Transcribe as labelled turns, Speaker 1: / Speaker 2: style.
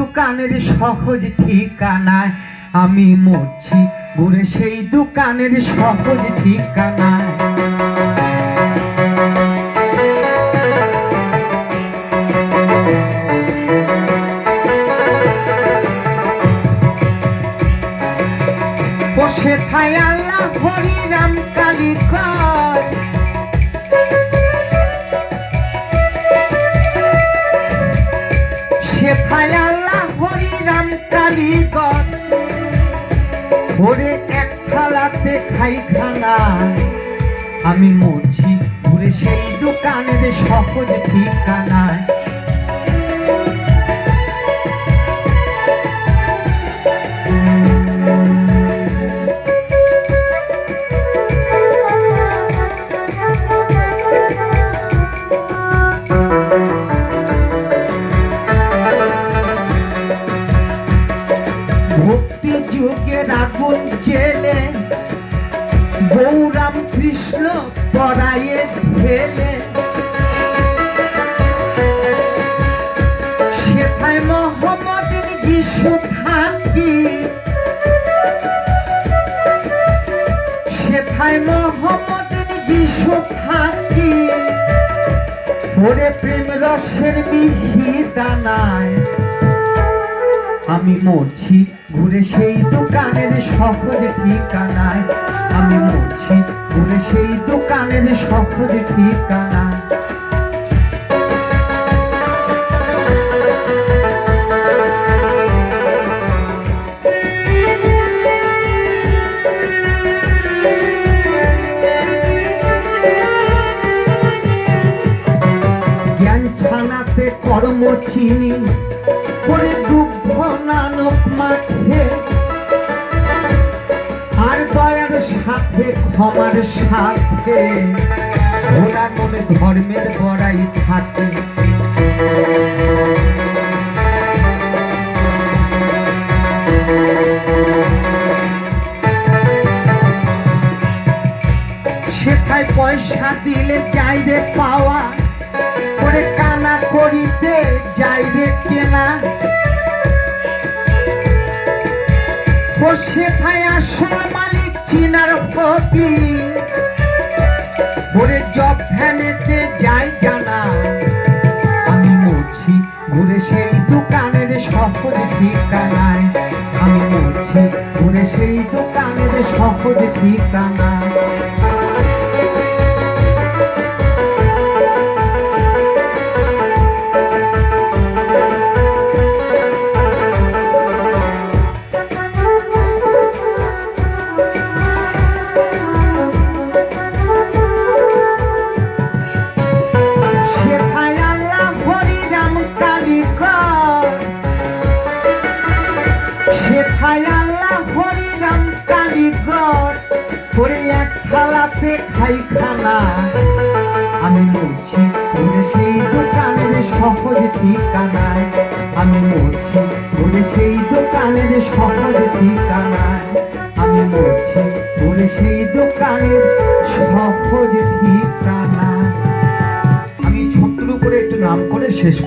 Speaker 1: দোকানের সহজ ঠিকানায় আমি মরছি ঘুরে সেই দোকানের সহজ ঠিকানায়। বসে থাই আল্লাহ হরি রাম কালী কর আল্লাহ ওরে এক থালাতে খাই খানা। আমি মরছি ঘুরে সেই দোকানের সহজ ঠিকানায় যুগের আগুন জেলে। গৌরাম কৃষ্ণ পড়াইয়ে ঢেলে সেথায় মোহাম্মদের যিশু থাকি সেথায় মোহাম্মদের যিশু থাকি ওরে প্রেম রসের মিহি দানায় আমি মরছি ঘুরে সেই দোকানের সহজ ঠিকানায়। আমি মরছি ঘুরে সেই দোকানের সহজ ঠিকানায়। কর্ম করে দুঃখ নানক মাঠে। আর দয়ার সাথে ক্ষমার সাথে ঘোড়া মনে ধর্মের বড়াই থাকে। পয়সা দিলে চাইরে পাওয়া, করে বসে থাই আসল মালিক, চিনার কপি। জব ভ্যানেতে যাই জানা আমি মরছি ঘুরে সেই দোকানের সহজ ঠিকানায়। আমি মরছি ঘুরে সেই দোকানের সহজ ঠিকানায়। আল্লাহ হরি রাম কালী কর এক খাই খানা আমি মরছি ঘুরে সেই দোকানের সহজ ঠিকানায়। আমি মরছি ঘুরে সেই দোকানের সহজ ঠিকানায়। আমি মরছি ঘুরে সেই দোকানের সহজ ঠিকানায়। আমি ছোট্ট করে একটু নাম করে শেষ